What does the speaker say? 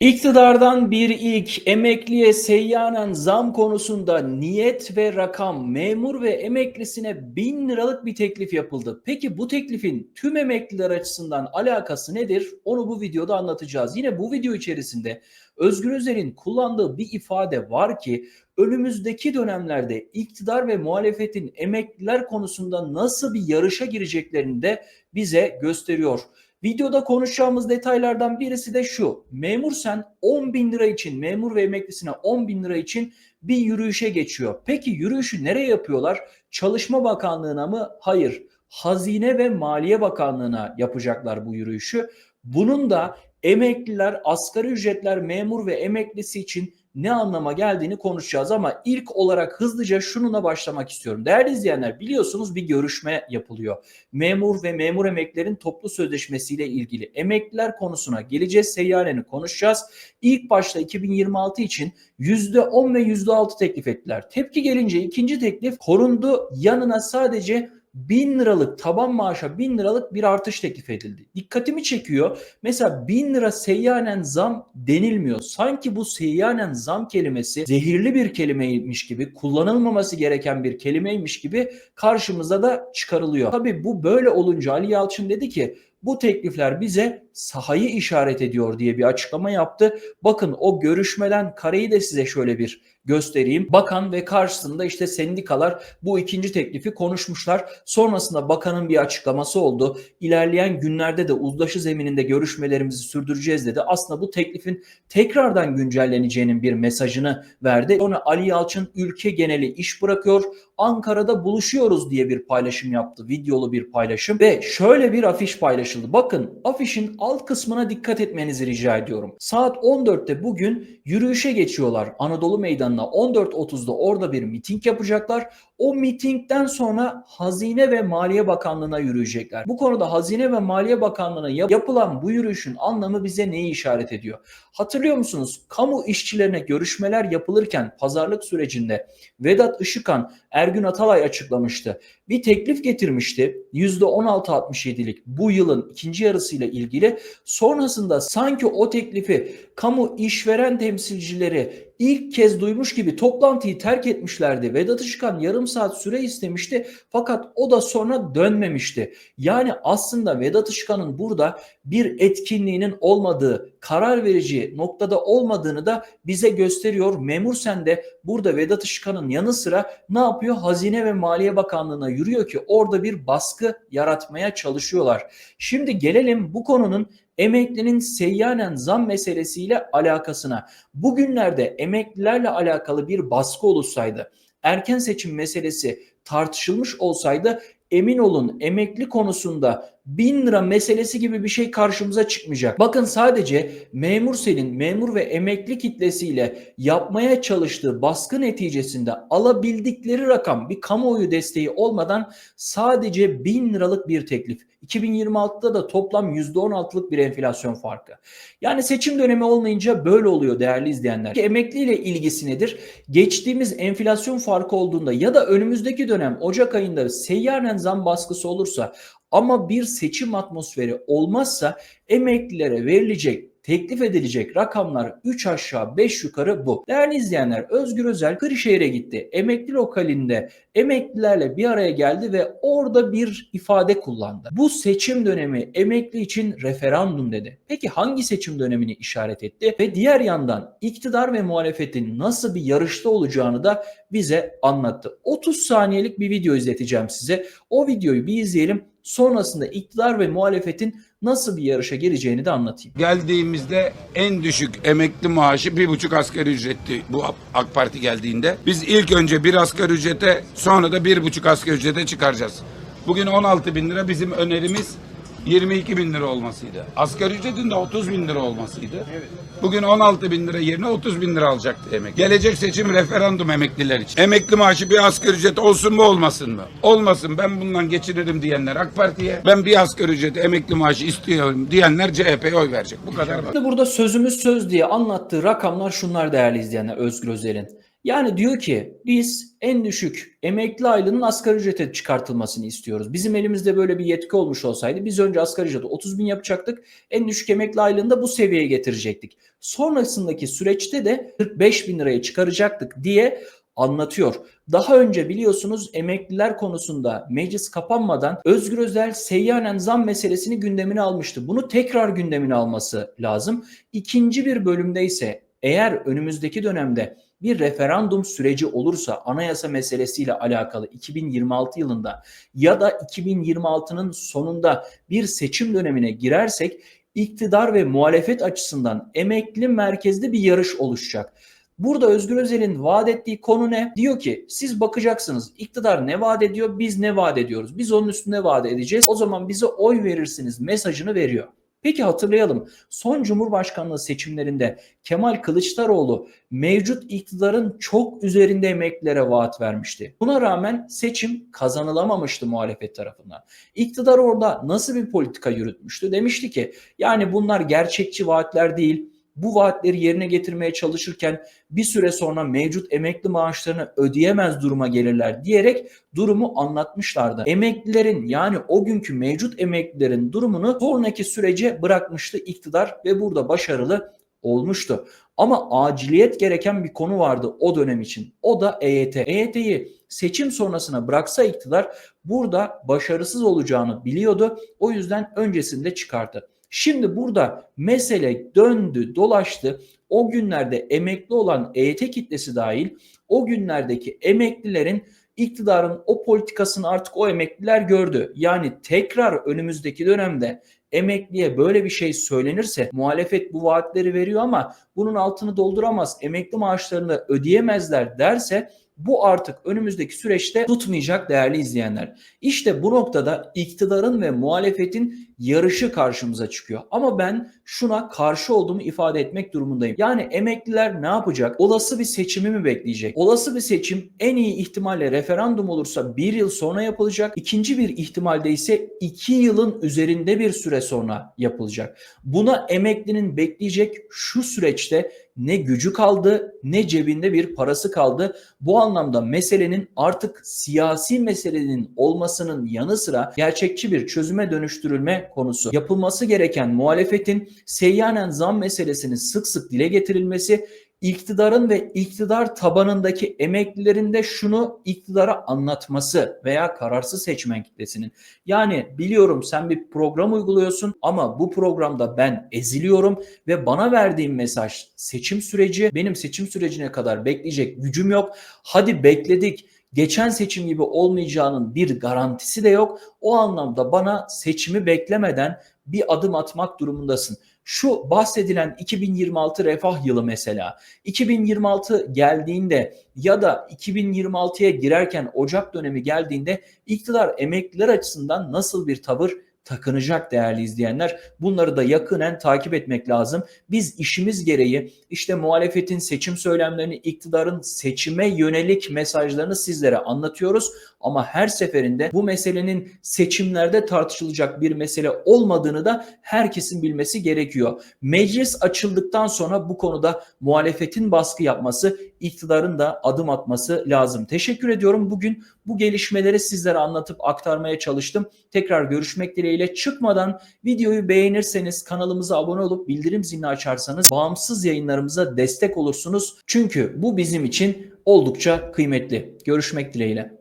İktidardan bir ilk emekliye seyyanen zam konusunda niyet ve rakam memur ve emeklisine 1000 liralık bir teklif yapıldı. Peki bu teklifin tüm emekliler açısından alakası nedir? Onu bu videoda anlatacağız. Yine bu video içerisinde Özgür Özel'in kullandığı bir ifade var ki önümüzdeki dönemlerde iktidar ve muhalefetin emekliler konusunda nasıl bir yarışa gireceklerini de bize gösteriyor. Videoda konuşacağımız detaylardan birisi de şu. Memur sen 10 bin lira için, memur ve emeklisine 10 bin lira için bir yürüyüşe geçiyor. Peki yürüyüşü nereye yapıyorlar? Çalışma Bakanlığı'na mı? Hayır. Hazine ve Maliye Bakanlığı'na yapacaklar bu yürüyüşü. Bunun da emekliler, asgari ücretler, memur ve emeklisi için ne anlama geldiğini konuşacağız ama ilk olarak hızlıca şununla başlamak istiyorum. Değerli izleyenler biliyorsunuz bir görüşme yapılıyor. Memur ve memur emeklerin toplu sözleşmesiyle ilgili emekliler konusuna geleceğiz. Seyyaneni konuşacağız. İlk başta 2026 için %10 ve %6 teklif ettiler. Tepki gelince ikinci teklif korundu. Yanına sadece 1000 liralık taban maaşa 1000 liralık bir artış teklif edildi. Dikkatimi çekiyor. Mesela 1000 lira seyyanen zam denilmiyor. Sanki bu seyyanen zam kelimesi zehirli bir kelimeymiş gibi, kullanılmaması gereken bir kelimeymiş gibi karşımıza da çıkarılıyor. Tabii bu böyle olunca Ali Yalçın dedi ki bu teklifler bize sahayı işaret ediyor diye bir açıklama yaptı. Bakın o görüşmeden kareyi de size şöyle bir göstereyim. Bakan ve karşısında işte sendikalar bu ikinci teklifi konuşmuşlar. Sonrasında bakanın bir açıklaması oldu. İlerleyen günlerde de uzlaşı zemininde görüşmelerimizi sürdüreceğiz dedi. Aslında bu teklifin tekrardan güncelleneceğinin bir mesajını verdi. Sonra Ali Yalçın ülke geneli iş bırakıyor. Ankara'da buluşuyoruz diye bir paylaşım yaptı. Videolu bir paylaşım ve şöyle bir afiş paylaşıldı. Bakın afişin alt kısmına dikkat etmenizi rica ediyorum. Saat 14'te bugün yürüyüşe geçiyorlar Anadolu Meydanı'na. 14.30'da orada bir miting yapacaklar. O mitingden sonra Hazine ve Maliye Bakanlığı'na yürüyecekler. Bu konuda Hazine ve Maliye Bakanlığı'na yap- yapılan bu yürüyüşün anlamı bize neyi işaret ediyor? Hatırlıyor musunuz? Kamu işçilerine görüşmeler yapılırken pazarlık sürecinde Vedat Işıkan, Ergün Atalay açıklamıştı. Bir teklif getirmişti. %16.67'lik bu yılın ikinci yarısıyla ilgili. Sonrasında sanki o teklifi kamu işveren temsilcileri ilk kez duymuş gibi toplantıyı terk etmişlerdi. Vedat Işıkan yarım saat süre istemişti fakat o da sonra dönmemişti. Yani aslında Vedat Işıkan'ın burada bir etkinliğinin olmadığı, karar verici noktada olmadığını da bize gösteriyor. Memur sen de burada Vedat Işıkan'ın yanı sıra ne yapıyor? Hazine ve Maliye Bakanlığı'na yürüyor ki orada bir baskı yaratmaya çalışıyorlar. Şimdi gelelim bu konunun emeklinin seyyanen zam meselesiyle alakasına. Bugünlerde emeklilerle alakalı bir baskı oluşsaydı, erken seçim meselesi tartışılmış olsaydı emin olun emekli konusunda 1000 lira meselesi gibi bir şey karşımıza çıkmayacak. Bakın sadece memur senin memur ve emekli kitlesiyle yapmaya çalıştığı baskı neticesinde alabildikleri rakam bir kamuoyu desteği olmadan sadece 1000 liralık bir teklif. 2026'da da toplam %16'lık bir enflasyon farkı. Yani seçim dönemi olmayınca böyle oluyor değerli izleyenler. Emekli ile ilgisi nedir? Geçtiğimiz enflasyon farkı olduğunda ya da önümüzdeki dönem Ocak ayında seyyanen zam baskısı olursa ama bir seçim atmosferi olmazsa emeklilere verilecek teklif edilecek rakamlar 3 aşağı 5 yukarı bu. Değerli izleyenler Özgür Özel Kırşehir'e gitti. Emekli lokalinde emeklilerle bir araya geldi ve orada bir ifade kullandı. Bu seçim dönemi emekli için referandum dedi. Peki hangi seçim dönemini işaret etti? Ve diğer yandan iktidar ve muhalefetin nasıl bir yarışta olacağını da bize anlattı. 30 saniyelik bir video izleteceğim size. O videoyu bir izleyelim. Sonrasında iktidar ve muhalefetin nasıl bir yarışa gireceğini de anlatayım. Geldiğimizde en düşük emekli maaşı bir buçuk asgari ücretti bu AK Parti geldiğinde. Biz ilk önce bir asgari ücrete sonra da bir buçuk asgari ücrete çıkaracağız. Bugün 16 bin lira bizim önerimiz 22 bin lira olmasıydı. Asgari ücretin de 30 bin lira olmasıydı. Bugün 16 bin lira yerine 30 bin lira alacaktı emekli. Gelecek seçim referandum emekliler için. Emekli maaşı bir asgari ücret olsun mu olmasın mı? Olmasın ben bundan geçinirim diyenler AK Parti'ye. Ben bir asgari ücret emekli maaşı istiyorum diyenler CHP'ye oy verecek. Bu kadar. Şimdi burada sözümüz söz diye anlattığı rakamlar şunlar değerli izleyenler Özgür Özel'in. Yani diyor ki biz en düşük emekli aylığının asgari ücrete çıkartılmasını istiyoruz. Bizim elimizde böyle bir yetki olmuş olsaydı biz önce asgari ücreti 30 bin yapacaktık. En düşük emekli aylığını bu seviyeye getirecektik. Sonrasındaki süreçte de 45 bin liraya çıkaracaktık diye anlatıyor. Daha önce biliyorsunuz emekliler konusunda meclis kapanmadan Özgür Özel seyyanen zam meselesini gündemine almıştı. Bunu tekrar gündemine alması lazım. İkinci bir bölümde ise eğer önümüzdeki dönemde bir referandum süreci olursa anayasa meselesiyle alakalı 2026 yılında ya da 2026'nın sonunda bir seçim dönemine girersek iktidar ve muhalefet açısından emekli merkezli bir yarış oluşacak. Burada Özgür Özel'in vaat ettiği konu ne? Diyor ki siz bakacaksınız iktidar ne vaat ediyor biz ne vaat ediyoruz. Biz onun üstünde vaat edeceğiz. O zaman bize oy verirsiniz mesajını veriyor. Peki hatırlayalım. Son Cumhurbaşkanlığı seçimlerinde Kemal Kılıçdaroğlu mevcut iktidarın çok üzerinde emeklilere vaat vermişti. Buna rağmen seçim kazanılamamıştı muhalefet tarafından. İktidar orada nasıl bir politika yürütmüştü? Demişti ki yani bunlar gerçekçi vaatler değil. Bu vaatleri yerine getirmeye çalışırken bir süre sonra mevcut emekli maaşlarını ödeyemez duruma gelirler diyerek durumu anlatmışlardı. Emeklilerin yani o günkü mevcut emeklilerin durumunu sonraki sürece bırakmıştı iktidar ve burada başarılı olmuştu. Ama aciliyet gereken bir konu vardı o dönem için. O da EYT. EYT'yi seçim sonrasına bıraksa iktidar burada başarısız olacağını biliyordu. O yüzden öncesinde çıkardı. Şimdi burada mesele döndü, dolaştı. O günlerde emekli olan EYT kitlesi dahil o günlerdeki emeklilerin iktidarın o politikasını artık o emekliler gördü. Yani tekrar önümüzdeki dönemde emekliye böyle bir şey söylenirse muhalefet bu vaatleri veriyor ama bunun altını dolduramaz, emekli maaşlarını ödeyemezler derse bu artık önümüzdeki süreçte tutmayacak değerli izleyenler. İşte bu noktada iktidarın ve muhalefetin yarışı karşımıza çıkıyor. Ama ben şuna karşı olduğumu ifade etmek durumundayım. Yani emekliler ne yapacak? Olası bir seçimi mi bekleyecek? Olası bir seçim en iyi ihtimalle referandum olursa bir yıl sonra yapılacak. İkinci bir ihtimalde ise iki yılın üzerinde bir süre sonra yapılacak. Buna emeklinin bekleyecek şu süreçte ne gücü kaldı ne cebinde bir parası kaldı. Bu anlamda meselenin artık siyasi meselenin olmasının yanı sıra gerçekçi bir çözüme dönüştürülme konusu. Yapılması gereken muhalefetin seyyanen zam meselesinin sık sık dile getirilmesi iktidarın ve iktidar tabanındaki emeklilerin de şunu iktidara anlatması veya kararsız seçmen kitlesinin. Yani biliyorum sen bir program uyguluyorsun ama bu programda ben eziliyorum ve bana verdiğin mesaj seçim süreci benim seçim sürecine kadar bekleyecek gücüm yok. Hadi bekledik geçen seçim gibi olmayacağının bir garantisi de yok. O anlamda bana seçimi beklemeden bir adım atmak durumundasın. Şu bahsedilen 2026 refah yılı mesela 2026 geldiğinde ya da 2026'ya girerken Ocak dönemi geldiğinde iktidar emekliler açısından nasıl bir tavır takınacak değerli izleyenler. Bunları da yakinen takip etmek lazım. Biz işimiz gereği işte muhalefetin seçim söylemlerini, iktidarın seçime yönelik mesajlarını sizlere anlatıyoruz. Ama her seferinde bu meselenin seçimlerde tartışılacak bir mesele olmadığını da herkesin bilmesi gerekiyor. Meclis açıldıktan sonra bu konuda muhalefetin baskı yapması, iktidarın da adım atması lazım. Teşekkür ediyorum. Bugün bu gelişmeleri sizlere anlatıp aktarmaya çalıştım. Tekrar görüşmek dileğiyle çıkmadan videoyu beğenirseniz kanalımıza abone olup bildirim zilini açarsanız bağımsız yayınlarımıza destek olursunuz. Çünkü bu bizim için oldukça kıymetli. Görüşmek dileğiyle.